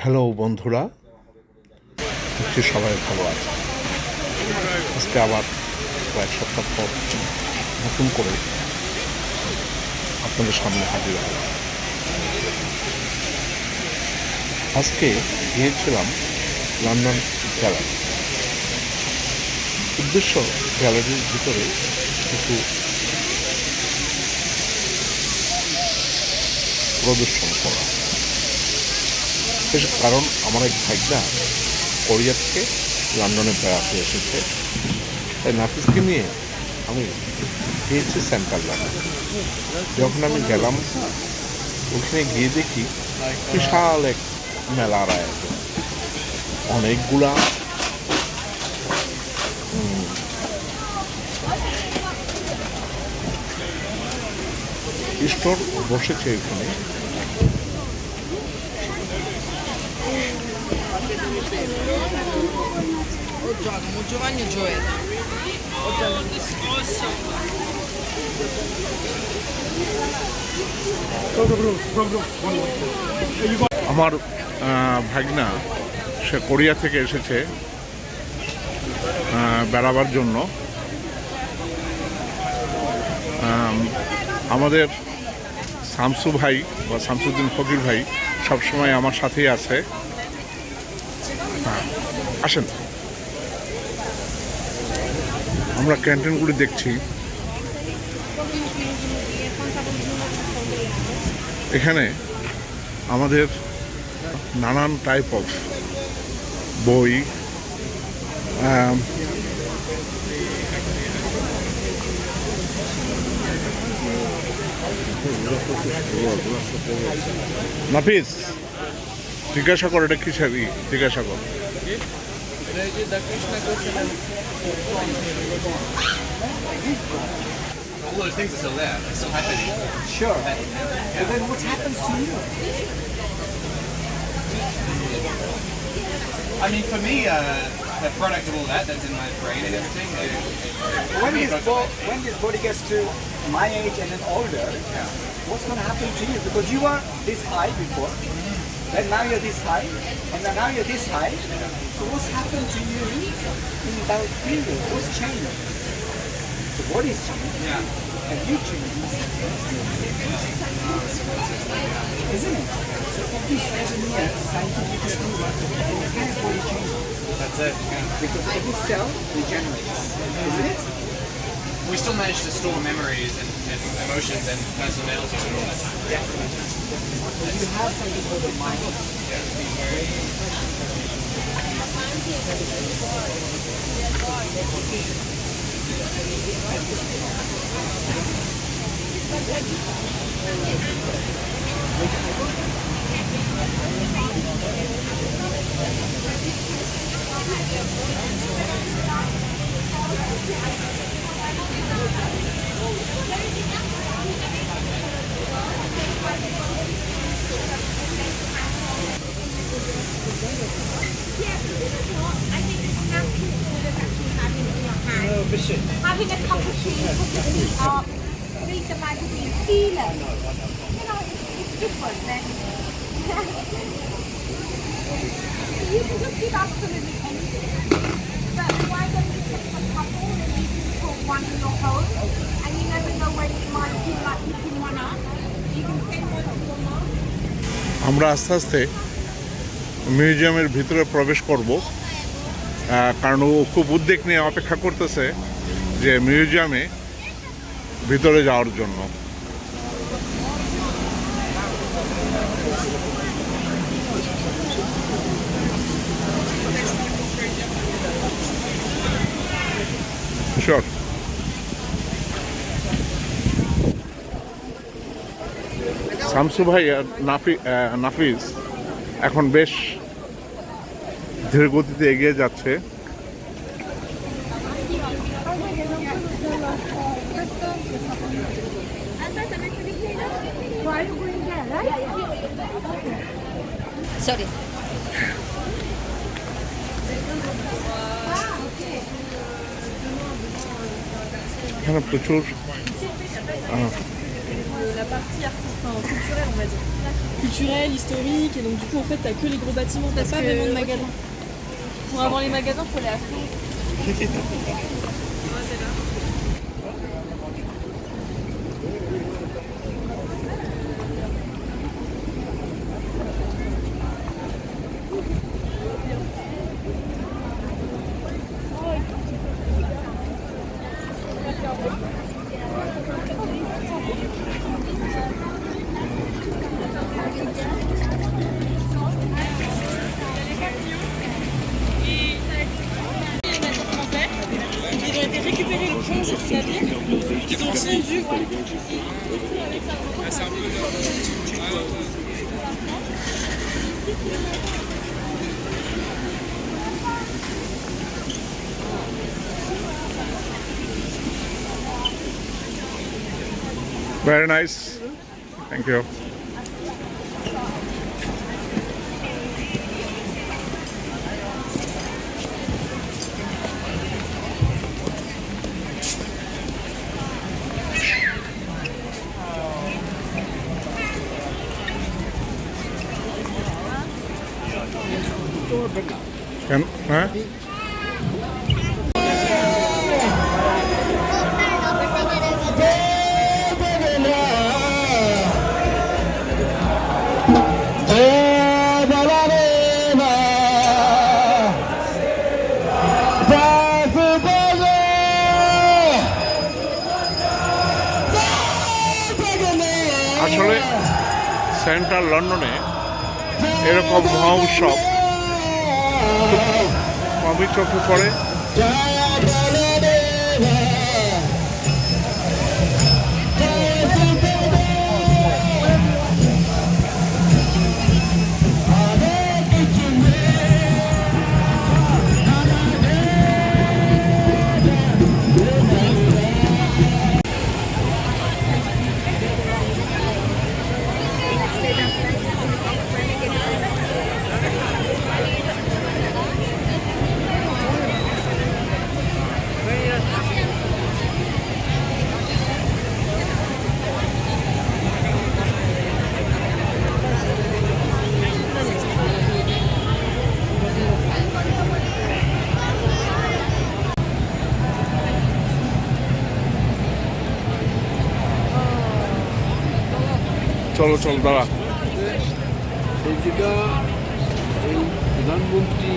Hello বন্ধুরা হচ্ছে সবাই ভালো আছে। আজকে আবার কয়েক সপ্তাহ পর নতুন করে আপনাদের সামনে হাজির হলাম আজকে গিয়েছিলাম লন্ডন গ্যালারি। উদ্দেশ্য গ্যালারির ভিতরে কিছু প্রদর্শন করা। এর কারণ আমার এক ভাইরা কোরিয়া থেকে লন্ডনে বেড়াতে এসেছে। তাই নাফিসকে নিয়ে আমি গিয়েছি সেন্ট্রাল লন্ডন। যখন আমি গেলাম, ওখানে গিয়ে দেখি বিশাল এক মেলার আয়োজন অনেকগুলা স্টোর বসেছে এখানে। Giacomo, Giovanni Gioele? আমার আহ, ভাগনা সে কোরিয়া থেকে এসেছে বেড়াবার জন্য। আমাদের শামসু ভাই বা শামসুদ্দিন ফকির ভাই সবসময় আমার সাথেই আছে। আসেন। আমরা ক্যান্টিনগুলি দেখছি এখানে আমাদের নানান টাইপ অফ বই নাফিস, জিজ্ঞাসা কর এটা কিসের ই? জিজ্ঞাসা কর All those things are still there. It's still happening. Sure. But then what happens to you? I mean, for me, uh, the product of all that, that's in my brain and everything. uh, When me, this, it bo- when this body gets to my age and then older, what's going to happen to you? Because you were this high before, then now you're this high, and now you're this high. So what's happened to you in that period? What's changed? The body's changed, Yeah. and you changed. Isn't it? So every seven years, scientifically proven, the entire body changes. That's it. Yeah. Because every cell regenerates. Isn't it? We still manage to store memories and, and emotions and personalities and all that. You have something called mind. Having a cup of tea, put your feet up, read the magazine, feel it. You know, it's, it's different then. you can just give absolutely anything. But why don't you take a couple one in your home and you never know when you might feel like picking one up. You can send one to your mom. আমরা আস্তে আস্তে মিউজিয়ামের ভিতরে প্রবেশ করব কারণ ও খুব উদ্বেগ নিয়ে অপেক্ষা করতেছে যে মিউজিয়ামে ভিতরে যাওয়ার জন্য Sure. শামসু ভাই আর নাফি নাফিস এখন বেশ ধীর গতিতে এগিয়ে যাচ্ছে. এখানে প্রচুর partie artiste, enfin, culturelle, on va dire. Culturelle, historique, et donc du coup, en fait, t'as que les gros bâtiments. T'as pas vraiment de magasins. Pour avoir les magasins, faut aller à fond. Very nice. Thank you. Can, huh? আসলে central লন্ডনে এরকম মহা উৎসব খুব চক্র পড়ে চলো চল দাঁড়া এই এই প্রধানমন্ত্রী